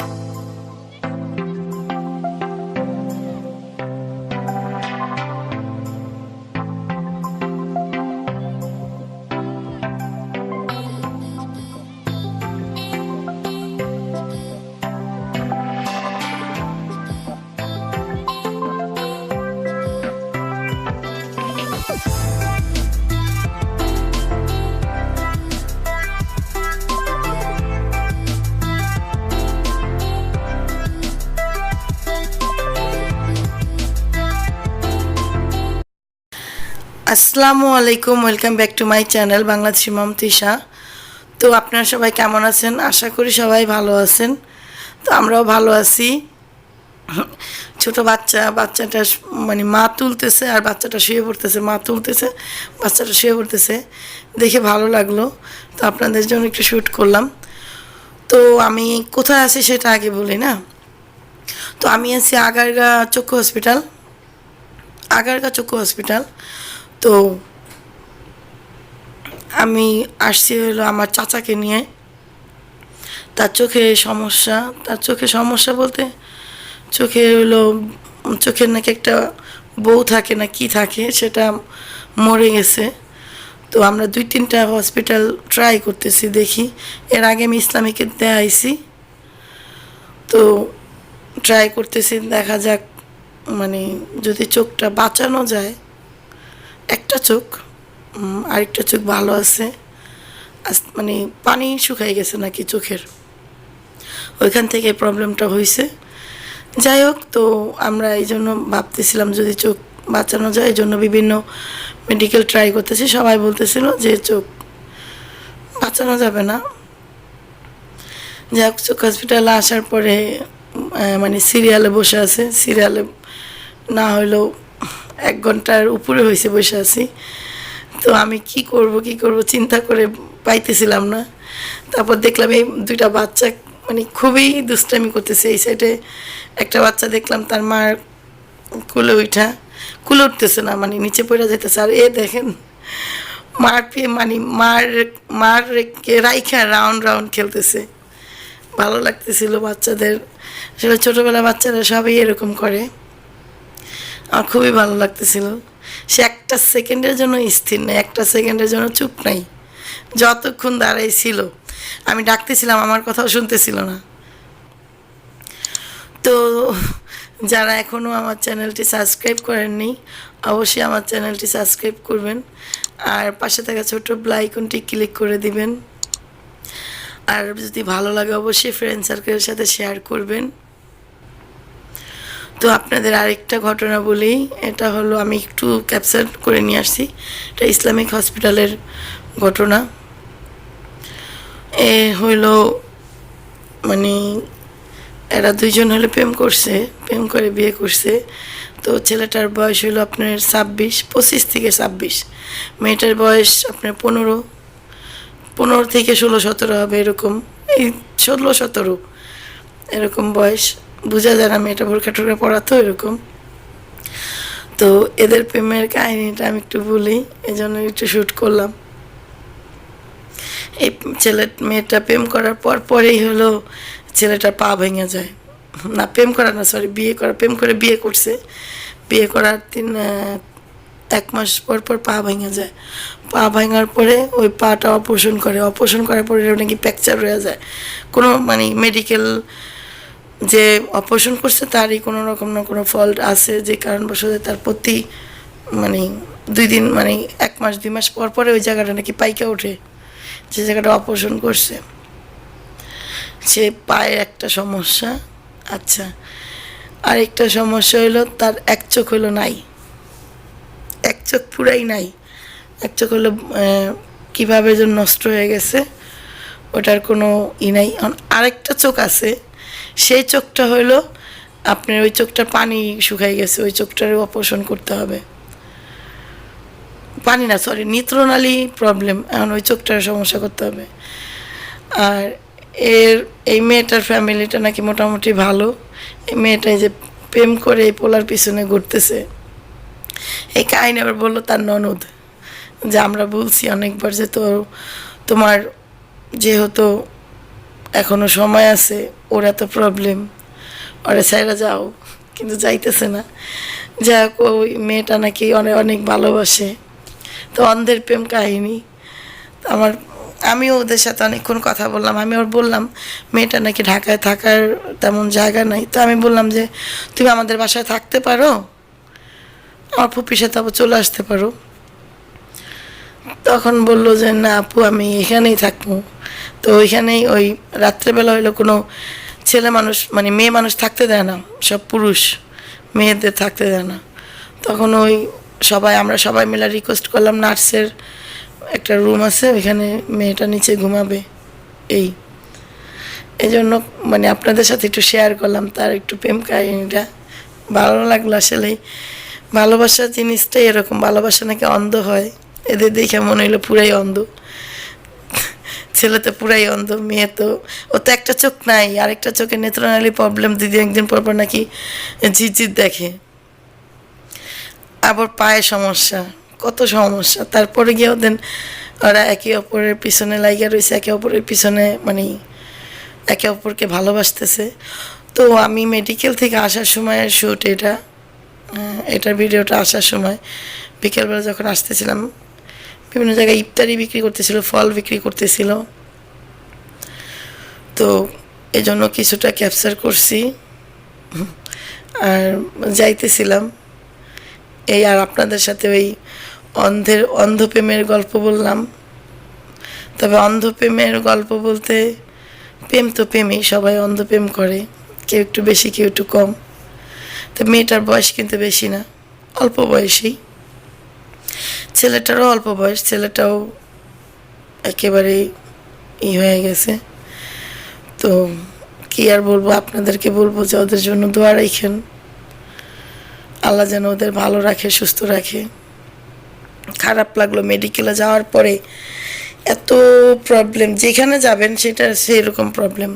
you আসসালামু আলাইকুম welcome back to my channel Bangladesh Bangladeshi Momtisha তো আপনারা সবাই কেমন আছেন? আশা করি সবাই ভালো আছেন। তো আমরাও ভালো আছি। ছোট বাচ্চা, বাচ্চাটা মানে মা তুলতেছে আর বাচ্চাটা শুয়ে পড়তেছে, মা তুলতেছে, বাচ্চাটা শুয়ে পড়তেছে। দেখে ভালো লাগল। তো আপনাদের জন্য একটু শ্যুট করলাম। তো আমি কোথায় আছি সেটা আগে বলি, না? তো আমি আছি আগারগা চক্ষু হসপিটাল আগারগা চক্ষু হসপিটাল তো আমি আসছি হলো আমার চাচাকে নিয়ে। তার চোখে সমস্যা, তার চোখে সমস্যা বলতে চোখে হলো চোখের নাকি একটা বউ থাকে না কি থাকে সেটা মরে গেছে। তো আমরা দুই তিনটা হসপিটাল ট্রাই করতেছি দেখি। এর আগে আমি ইসলামিকে দেখাইছি তো ট্রাই করতেছি, দেখা যাক মানে যদি চোখটা বাঁচানো যায় একটা চোখ আরেকটা চোখ ভালো আছে। মানে পানি শুকাই গেছে নাকি চোখের? ওইখান থেকে প্রবলেমটা হয়েছে যাই হোক, তো আমরা এই জন্য ভাবতেছিলাম যদি চোখ বাঁচানো যায়, এই জন্য বিভিন্ন মেডিকেল ট্রাই করতেছি। সবাই বলতেছিল যে চোখ বাঁচানো যাবে না। যাই হোক, চোখ হসপিটালে আসার পরে মানে সিরিয়ালে বসে আছে। সিরিয়ালে না হলেও এক ঘণ্টার উপরে হয়েছে বসে আছি। তো আমি কি করব কি করব চিন্তা করে পাইতেছিলাম না। তারপর দেখলাম এই দুইটা বাচ্চা মানে খুবই দুষ্টামি করতেছে। এই সাইডে একটা বাচ্চা দেখলাম তার মার কুলে উঠা কুলে উঠতেছে না মানে নিচে পড়ে যেতেছে আর এ দেখেন, মার পেয়ে মানে মার মার রেখে রাইখা রাউন্ড রাউন্ড খেলতেছে। ভালো লাগতেছিল বাচ্চাদের। আসলে ছোটোবেলা বাচ্চারা সবাই এরকম করে। আমার খুবই ভালো লাগতেছিল। সে একটা সেকেন্ডের জন্য স্থির নেই, একটা সেকেন্ডের জন্য চুপ নাই। যতক্ষণ দাঁড়াই ছিল আমি ডাকতেছিলাম, আমার কথাও শুনতেছিল না। তো যারা এখনও আমার চ্যানেলটি সাবস্ক্রাইব করেননি, অবশ্যই আমার চ্যানেলটি সাবস্ক্রাইব করবেন। আর পাশে থাকা ছোট্ট আইকনটি ক্লিক করে দিবেন। আর যদি ভালো লাগে, অবশ্যই ফ্রেন্ড সার্কেলের সাথে শেয়ার করবেন। তো আপনাদের আরেকটা ঘটনা বলি। এটা হলো, আমি একটু ক্যাপচার করে নিয়ে আসছি। এটা ইসলামিক হসপিটালের ঘটনা। এ হইল মানে এরা দুইজন হলে প্রেম করছে, প্রেম করে বিয়ে করছে। তো ছেলেটার বয়স হলো আপনার ছাব্বিশ, পঁচিশ থেকে ছাব্বিশ। মেয়েটার বয়স আপনার পনেরো। পনেরো থেকে ষোলো সতেরো হবে এরকম। এই ষোলো সতেরো এরকম বয়স। বোঝা যায় না, মেয়েটা বোরখা টোরখা পড়াতো এরকম। তো এদের প্রেমের কাহিনিটা আমি একটু বলি এই জন্য একটু শ্যুট করলাম। এই ছেলে, মেয়েটা প্রেম করার পর পরেই হলো ছেলেটার পা ভেঙে যায়। না, প্রেম করা না সরি বিয়ে করা, প্রেম করে বিয়ে করছে। বিয়ে করার তিন এক মাস পর পর পা ভেঙে যায়। পা ভাঙার পরে ওই পাটা অপারেশন করে। অপারেশন করার পরে নাকি ফ্র্যাকচার হয়ে যায়। কোনো মানে মেডিকেল যে অপারেশন করছে তারই কোনো রকম না কোনো ফল্ট আছে যে কারণবশত তার প্রতি মানে দুই দিন মানে এক মাস, দুই মাস পর পরে ওই জায়গাটা নাকি পাইকা ওঠে, যে জায়গাটা অপারেশন করছে। সে পায়ের একটা সমস্যা আচ্ছা। আরেকটা সমস্যা হলো তার এক চোখ হলো নাই। এক চোখ পুরাই নাই। এক চোখ হলো কীভাবে যেন নষ্ট হয়ে গেছে, ওটার কোনো ই নাই। আরেকটা চোখ আছে সেই চোখটা হলো আপনার ওই চোখটা পানি শুকাই গেছে, ওই চোখটার অপারেশন করতে হবে। পানি না সরি নিত্রনালী প্রবলেম এখন ওই চোখটার সমস্যা করতে হবে। আর এর, এই মেয়েটার ফ্যামিলিটা নাকি মোটামুটি ভালো। এই মেয়েটাই যে প্রেম করে এই পোলার পিছনে ঘুরতেছে। এই কাহিনী আবার বলল তার ননদ, যে আমরা বলছি অনেকবার যে তো তোমার যেহেতু এখনও সময় আছে, ওর এত প্রবলেম ওরা সাইরা যাও, কিন্তু যাইতেছে না। যাক, ওই মেয়েটা নাকি অনেক অনেক ভালোবাসে। তো অন্ধের প্রেম কাহিনী। আমার, আমিও ওদের সাথে অনেকক্ষণ কথা বললাম। আমি ওর বললাম, মেয়েটা নাকি ঢাকায় থাকার তেমন জায়গা নাই। তো আমি বললাম যে, তুমি আমাদের বাসায় থাকতে পারো? আমার ফুপির সাথে আবার চলে আসতে পারো? তখন বলল যে, না আপু, আমি এখানেই থাকব। তো ওইখানেই ওই রাত্রেবেলা হইল কোনো ছেলে মানুষ মানে মেয়ে মানুষ থাকতে দেয় না, সব পুরুষ মেয়েদের থাকতে দেয় না। তখন ওই সবাই, আমরা সবাই মিলে রিকোয়েস্ট করলাম নার্সের একটা রুম আছে, ওইখানে মেয়েটা নিচে ঘুমাবে, এই। এই জন্য মানে আপনাদের সাথে একটু শেয়ার করলাম, তার একটু প্রেম কাহিনীটা। ভালো লাগল আসলেই ভালোবাসা জিনিসটাই এরকম, ভালোবাসা নাকি অন্ধ হয়, এদের দেখে মনে হইল পুরাই অন্ধ। ছেলে তো পুরাই অন্ধ, মেয়ে তো, ও তো একটা চোখ নাই, আরেকটা চোখে নেত্রনালী প্রবলেম দিদি একদিন পর পর নাকি ঝিরঝির দেখে। আবার পায়ে সমস্যা, কত সমস্যা। তারপরে গিয়ে ওদের ওরা একে অপরের পিছনে লাইগা রয়েছে একে অপরের পিছনে মানে একে অপরকে ভালোবাসতেছে। তো আমি মেডিকেল থেকে আসার সময় শ্যুট এটা এটার ভিডিওটা আসার সময়, বিকেলবেলা যখন আসতেছিলাম বিভিন্ন জায়গায় ইফতারি বিক্রি করতেছিল, ফল বিক্রি করতেছিল। তো এই জন্য কিছুটা ক্যাপচার করছি। আর যাইতেছিলাম। এই আর আপনাদের সাথে ওই অন্ধের অন্ধপ্রেমের গল্প বললাম। তবে অন্ধপ্রেমের গল্প বলতে প্রেম তো প্রেমই, সবাই অন্ধপ্রেম করে। কেউ একটু বেশি, কেউ একটু কম। তো মেয়েটার বয়স কিন্তু বেশি না, অল্প বয়সী। ছেলেটারও অল্প বয়স, ছেলেটাও একেবারে ই হয়ে গেছে। তো কি আর বলব, আপনাদেরকে বলব যে ওদের জন্য দোয়া রাখেন। আল্লাহ যেন ওদের ভালো রাখে, সুস্থ রাখে। খারাপ লাগল মেডিকেলে যাওয়ার পরে এত প্রবলেম যেখানে যাবেন সেটা সেরকম প্রবলেম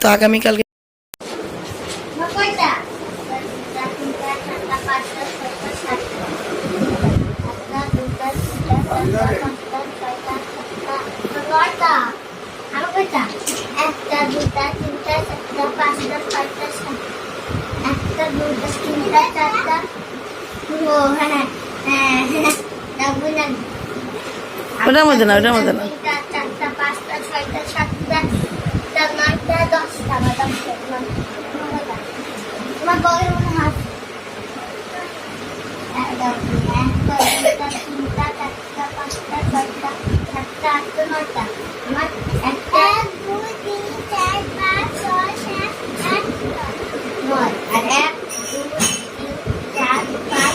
তো আগামীকালকে কয়টা একটা তিনটা চারটা পাঁচটা ছয়টা সাতটা একটা দুটা তিনটা চারটা পাঁচটা ছয়টা সাতটা নয়টা আরও কয়টা একটা দুটা তিনটা চারটা পাঁচটা ছয়টা সাতটা একটা দুটা তিনটা চারটা ও হ্যাঁ হ্যাঁ হ্যাঁ যাব না ওটার মধ্যে না, ওটার মধ্যে না। তিনটা চারটা পাঁচটা ছয়টা সাতটা আটটা নয়টা দশটা বা দশটা নয়টা তোমার বগের মনে হাত একটা দুটা তিনটা চারটা পাঁচটা ছয়টা সাতটা আটটা নয়টা আমার একটা দুই তিন চার পাঁচ ছয় সাত আট নয় আর এক দুই তিন চার পাঁচ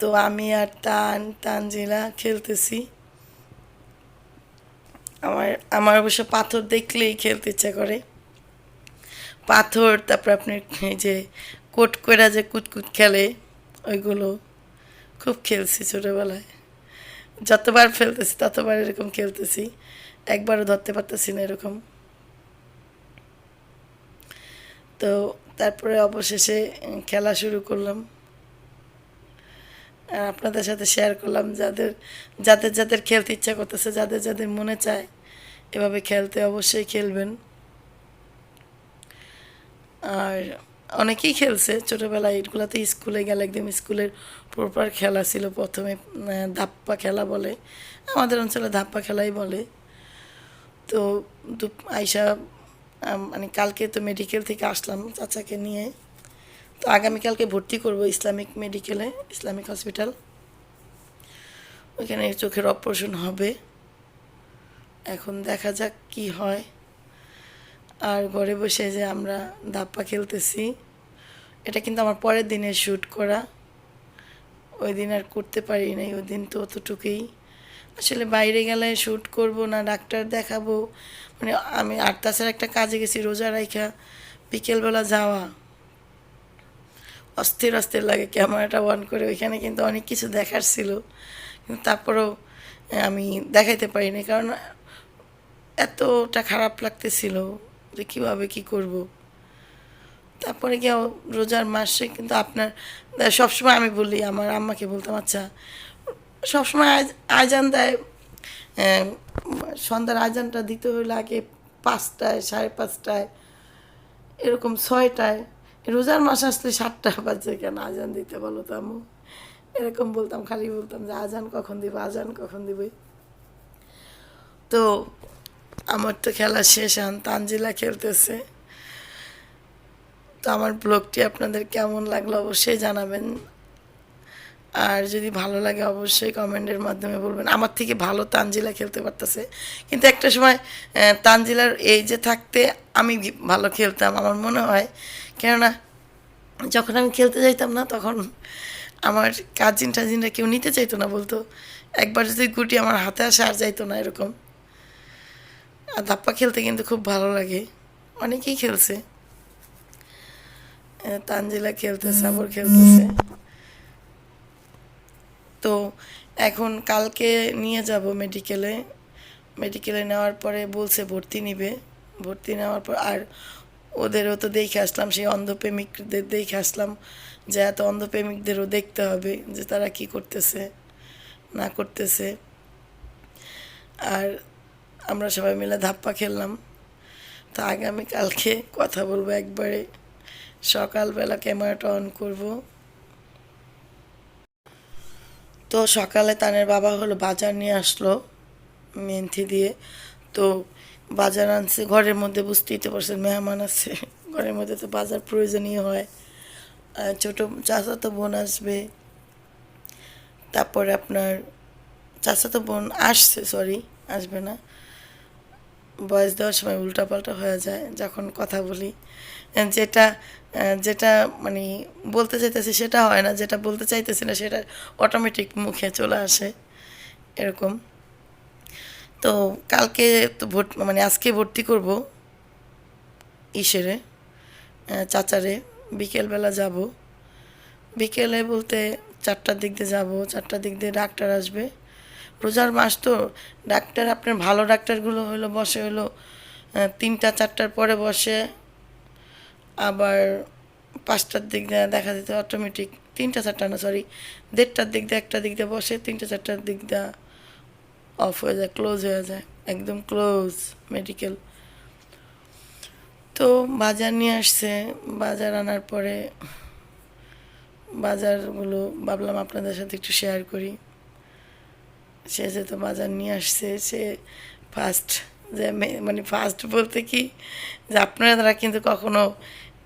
তো আমি আর টান তানজিলা খেলতেছি। আমার আমার অবশ্য পাথর দেখলেই খেলতে ইচ্ছা করে। পাথর, তারপর আপনি এই যে কোট কইরা যে কুতকুত খেলে, ওইগুলো খুব খেলছি ছোটোবেলায়। যতবার ফেলতেছি, ততবার এরকম খেলতেছি। একবারও ধরতে পারতেছি না এরকম। তো তারপরে অবশেষে খেলা শুরু করলাম। আর আপনাদের সাথে শেয়ার করলাম, যাদের যাদের যাদের খেলতে ইচ্ছা করতেছে, যাদের যাদের মনে চায়, এভাবে খেলতে অবশ্যই খেলবেন। আর অনেকেই খেলছে, ছোটোবেলায় এগুলোতে স্কুলে গেলে একদম স্কুলের প্রপার খেলা ছিল, প্রথমে ধাপ্পা খেলা বলে, আমাদের অঞ্চলে ধাপ্পা খেলাই বলে। তো আইসা মানে কালকে তো মেডিকেল থেকে আসলাম চাচাকে নিয়ে। তো আগামীকালকে ভর্তি করব ইসলামিক মেডিকেলে, ইসলামিক হসপিটাল। ওইখানে চোখের অপারেশন হবে। এখন দেখা যাক কি হয়। আর ঘরে বসে যে আমরা দাপ্পা খেলতেছি, এটা কিন্তু আমার পরের দিনে শ্যুট করা। ওই দিন আর করতে পারি নাই, ওই দিন তো অতটুকুই। আসলে বাইরে গেলে শ্যুট করব না, ডাক্তার দেখাবো। মানে আমি আর তাছাড়া একটা কাজে গেছি রোজা রাইখা, বিকেলবেলা যাওয়া। অস্থির অস্থির লাগে, ক্যামেরাটা অন করে ওইখানে কিন্তু অনেক কিছু দেখার ছিল। কিন্তু তারপরেও আমি দেখাইতে পারিনি কারণ এতটা খারাপ লাগতেছিল যে কীভাবে কী করব। তারপরে গিয়ে রোজার মাসে কিন্তু আপনার সবসময় আমি বলি, আমার আম্মাকে বলতাম আচ্ছা সবসময় আজ, আজান দেয় সন্ধ্যার আজানটা দিতে হইলে আগে পাঁচটায়, সাড়ে পাঁচটায়, এরকম ছয়টায় রোজার মাস আসলে সাতটা বাজে কেন? আজান দিতে বলো তো আম্মু। এরকম বলতাম, খালি বলতাম যে আজান কখন দিব, আজান কখন দিবে। তো আমার তো খেলা শেষ, এখন তানজিলা খেলতেছে। তো আমার ব্লগটি আপনাদের কেমন লাগল অবশ্যই জানাবেন। আর যদি ভালো লাগে অবশ্যই কমেন্টের মাধ্যমে বলবেন। আমার থেকে ভালো তানজিলা খেলতে পারতেছে। কিন্তু একটা সময় তানজিলার এই যে থাকতে আমি ভালো খেলতাম। আমার মনে হয় কেননা যখন আমি খেলতে যাইতাম না, তখন আমার কাজিন টাজিনরা কেউ নিতে চাইতো না বলতো, একবার যদি গুটি আমার হাতে আসে, আর যাইতো না, এরকম। আর ধাপ্পা খেলতে কিন্তু খুব ভালো লাগে। অনেকেই খেলছে। তানজিলা খেলতেছে সাবর খেলতেছে। তো এখন কালকে নিয়ে যাব মেডিকেলে মেডিকেলে নেওয়ার পরে বলছে ভর্তি নিবে। ভর্তি নেওয়ার পর আর ওদেরও তো দেখে আসলাম, সেই অন্ধপ্রেমিকদের দেখে আসলাম যে এত অন্ধপ্রেমিকদেরও দেখতে হবে যে তারা কি করতেছে, না করতেছে। আর আমরা সবাই মিলে ধাপ্পা খেললাম। তো আগামীকালকে কথা বলব একবারে। সকালবেলা ক্যামেরাটা অন করব। তো সকালে তানের বাবা হলো বাজার নিয়ে আসলো মেন্থি দিয়ে। তো বাজার আনছে, ঘরের মধ্যে বুঝতেই তো পারছেন, মেহমান আছে। ঘরের মধ্যে তো বাজার প্রয়োজনীয় হয়। ছোটো চাচাতো বোন আসবে। তারপরে আপনার চাচাতো বোন আসছে সরি আসবে না। বয়স দেওয়ার সময় উল্টাপাল্টা হয়ে যায়, যখন কথা বলি। যেটা যেটা মানে বলতে চাইতেছি সেটা হয় না, যেটা বলতে চাইতেছি না সেটা অটোমেটিক মুখে চলে আসে, এরকম। তো কালকে তো ভোট মানে আজকে ভর্তি করব ইসেরে চাচারে। বিকেলবেলা যাব। বিকেলে বলতে চারটার দিক দিয়ে যাব, চারটার দিক দিয়ে ডাক্তার আসবে। রোজার মাস তো ডাক্তার, আপনার ভালো ডাক্তারগুলো হলো, বসে হলো তিনটা, চারটার পরে বসে। আবার পাঁচটার দিক দিয়ে দেখা যেত অটোমেটিক তিনটা, চারটা না সরি দেড়টার দিক দিয়ে একটা দিক দিয়ে বসে, তিনটা, চারটার দিক দিয়ে অফ হয়ে যায় ক্লোজ হয়ে যায়, একদম ক্লোজ মেডিকেল তো বাজার নিয়ে আসছে, বাজার আনার পরে বাজারগুলো ভাবলাম আপনাদের সাথে একটু শেয়ার করি। সে যে তো বাজার নিয়ে আসছে, সে ফার্স্ট যে মানে ফার্স্ট বলতে কি, যে আপনারা কিন্তু কখনো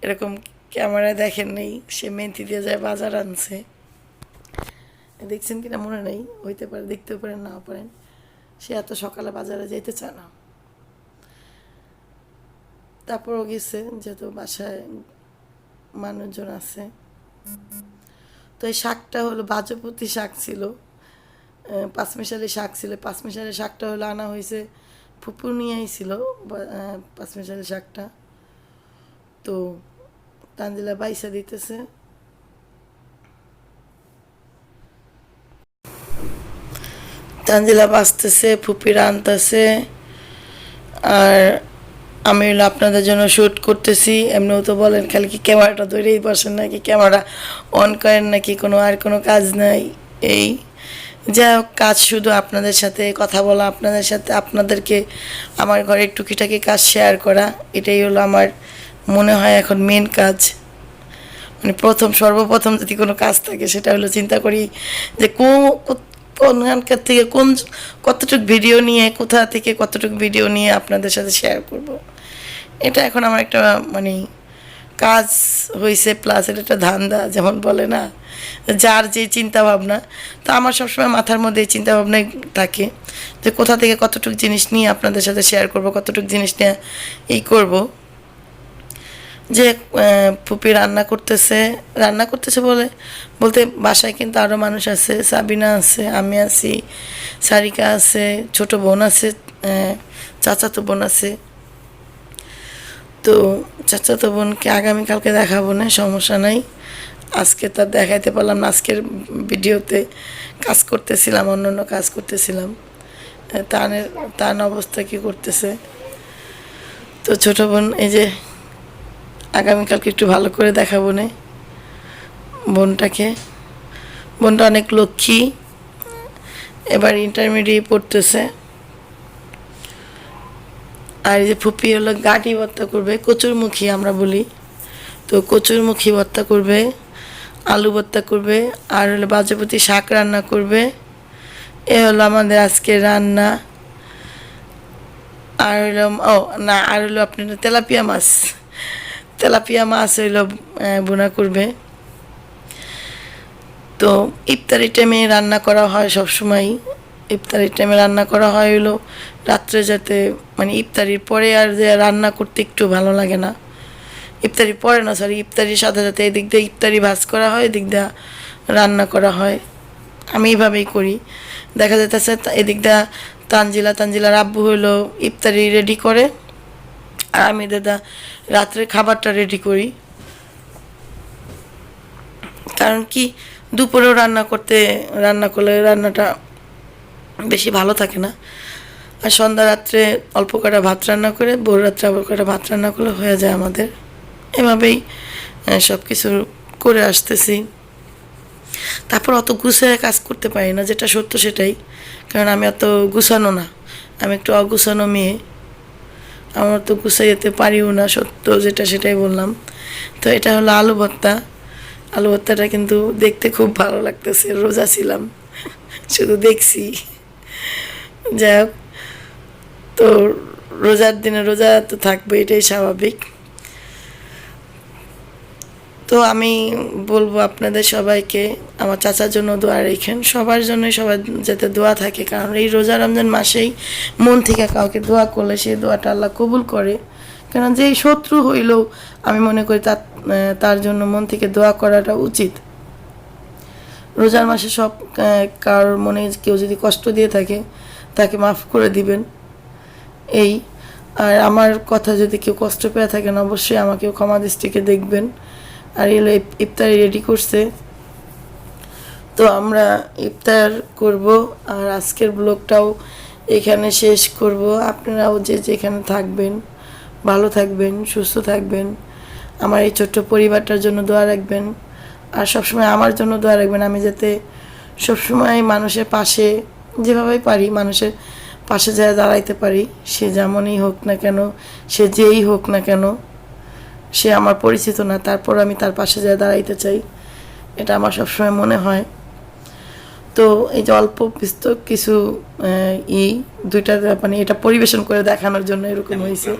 এরকম ক্যামেরায় দেখেন নেই, সে মেথি দিয়ে যায় বাজার আনছে। দেখছেন কিনা মনে নেই, হইতে পারে, দেখতেও পারেন, নাও পারেন। সে এত সকালে বাজারে যেতে চায় না। তারপরও গেছে যেহেতু বাসায় মানুষজন আছে। তো এই শাকটা হলো বাজপতি শাক ছিল। পাঁচমিশালি শাক ছিল। পাঁচমিশালি শাকটা হলো আনা হয়েছে ফুপু নিয়ে আইছিল বা- আহ, পাঁচমিশালি শাকটা। তো তানজিলা বাইসা দিতেছে। তানজিলা বাঁচতেছে ফুপিরা আনতেছে আর আমি হলো আপনাদের জন্য শ্যুট করতেছি। এমনিও তো বলেন খালি কি ক্যামেরাটা ধরেই বসেন নাকি? ক্যামেরা অন করেন নাকি? কোনো আর কোনো কাজ নাই। এই হোক, কাজ শুধু আপনাদের সাথে কথা বলা, আপনাদের সাথে আপনাদেরকে আমার ঘরের টুকিটাকি কাজ শেয়ার করা, এটাই হলো আমার মনে হয় এখন মেন কাজ। মানে প্রথম, সর্বপ্রথম যদি কোনো কাজ থাকে, সেটা হলো চিন্তা করি যে কো- কোনখানকার থেকে কোন কতটুকু ভিডিও নিয়ে, কোথা থেকে কতটুকু ভিডিও নিয়ে আপনাদের সাথে শেয়ার করব। এটা এখন আমার একটা মানে কাজ হয়েছে প্লাস এটা একটা ধান্দা, যেমন বলে না, যার যে চিন্তা ভাবনা তো আমার সবসময় মাথার মধ্যে এই চিন্তা ভাবনাই থাকে, যে কোথা থেকে কতটুকু জিনিস নিয়ে আপনাদের সাথে শেয়ার করব, কতটুকু জিনিস নিয়ে এই করব যে পুপি রান্না করতেছে রান্না করতেছে বলে, বলতে বাসায় কিন্তু আরও মানুষ আছে, সাবিনা আছে, আমি আছি, সারিকা আছে, ছোট বোন আছে চাচাতো বোন আছে। তো চাচাতো বোনকে আগামীকালকে দেখাবো না, সমস্যা নাই। আজকে তার দেখাইতে পারলাম না, আজকের ভিডিওতে কাজ করতেছিলাম, অন্য অন্য কাজ করতেছিলাম। তানের, তান অবস্থা কি করতেছে? তো ছোট বোন, এই যে আগামীকালকে একটু ভালো করে দেখাবো নে বোনটাকে। বোনটা অনেক লক্ষ্মী, এবার ইন্টারমিডিয়েট পড়তেছে। আর এই যে ফুপি হলো গাটি ভর্তা করবে, কচুরমুখী আমরা বলি। তো কচুরমুখী ভর্তা করবে, আলু ভর্তা করবে, আর হলো বাজপতি শাক রান্না করবে। এ হলো আমাদের আজকে রান্না। আর হলো, ও না, আর হলো আপনার তেলাপিয়া মাছ। তেলাপিয়া মাছ হইল বোনা করবে। তো ইফতারি টাইমে রান্না করা হয় সব সময় ইফতারির টাইমে রান্না করা হয় হলো রাত্রে যাতে মানে ইফতারির পরে আর যে রান্না করতে একটু ভালো লাগে না। ইফতারি পরে না সরি ইফতারির সাথে সাথে এদিক দিয়ে ইফতারি ভাজ করা হয়, এদিক দিয়ে রান্না করা হয়। আমি এইভাবেই করি। দেখা যাইতেছে এদিক দিয়ে তানজিলা, তানজিলার আব্বু হইল ইফতারি রেডি করে। আর আমি দাদা রাত্রে খাবারটা রেডি করি। কারণ কি, দুপুরেও রান্না করতে, রান্না করলে রান্নাটা বেশি ভালো থাকে না। আর সন্ধ্যা রাত্রে অল্প কটা ভাত রান্না করে, ভোর রাত্রে অল্প কটা ভাত রান্না করলে হয়ে যায় আমাদের। এভাবেই সব কিছু করে আসতেছি। তারপর অত গুছায় কাজ করতে পারি না, যেটা সত্য সেটাই। কারণ আমি অত গুছানো না। আমি একটু অগুছানো মেয়ে। আমার তো গুছাইতে পারিও না, সত্য যেটা সেটাই বললাম। তো এটা হলো আলু ভর্তা। আলু ভর্তাটা কিন্তু দেখতে খুব ভালো লাগতেছে, রোজা ছিলাম, শুধু দেখছি। যাই হোক, তো রোজার দিনে রোজা তো থাকবে এটাই স্বাভাবিক। তো আমি বলব আপনাদের সবাইকে, আমার চাচার জন্য দোয়া রেখেন। সবার জন্যই সবার যাতে দোয়া থাকে, কারণ এই রোজা রমজান মাসেই মন থেকে কাউকে দোয়া করলে সেই দোয়াটা আল্লাহ কবুল করে। কারণ যেই শত্রু হইলেও আমি মনে করি তার তার জন্য মন থেকে দোয়া করাটা উচিত। রোজার মাসে সব কারোর মনে কেউ যদি কষ্ট দিয়ে থাকে, তাকে মাফ করে দিবেন। এই, আর আমার কথা যদি কেউ কষ্ট পেয়ে থাকেন অবশ্যই আমাকে ক্ষমা দৃষ্টিকে দেখবেন। আর এলো ইফ- ইফতারি রেডি করছে। তো আমরা ইফতার করব আর আজকের ব্লগটাও এখানে শেষ করব। আপনারাও যে যেখানে থাকবেন, ভালো থাকবেন, সুস্থ থাকবেন। আমার এই ছোট্ট পরিবারটার জন্য দোয়া রাখবেন। আর সবসময় আমার জন্য দোয়া রাখবেন আমি যাতে সবসময় মানুষের পাশে, যেভাবেই পারি মানুষের পাশে যায় দাঁড়াইতে পারি। সে যেমনই হোক না কেন, সে যেই হোক না কেন সে আমার পরিচিত না তারপর আমি তার পাশে যায় দাঁড়াইতে চাই এটা আমার সবসময় মনে হয় তো এই যে অল্প বিস্তর কিছু আহ, ই দুইটা মানে এটা পরিবেশন করে দেখানোর জন্য এরকম হয়েছে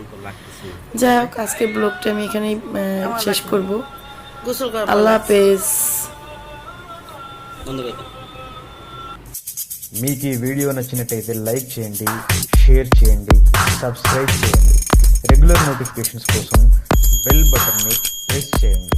যাই হোক আজকে ব্লগটা আমি এখানেই আহ, শেষ করব আল্লাহ হাফেজ మీకు ఈ వీడియో నచ్చినట్టయితే లైక్ చేయండి షేర్ చేయండి సబ్స్క్రైబ్ చేయండి రెగ్యులర్ నోటిఫికేషన్స్ కోసం బెల్ బటన్ని ప్రెస్ చేయండి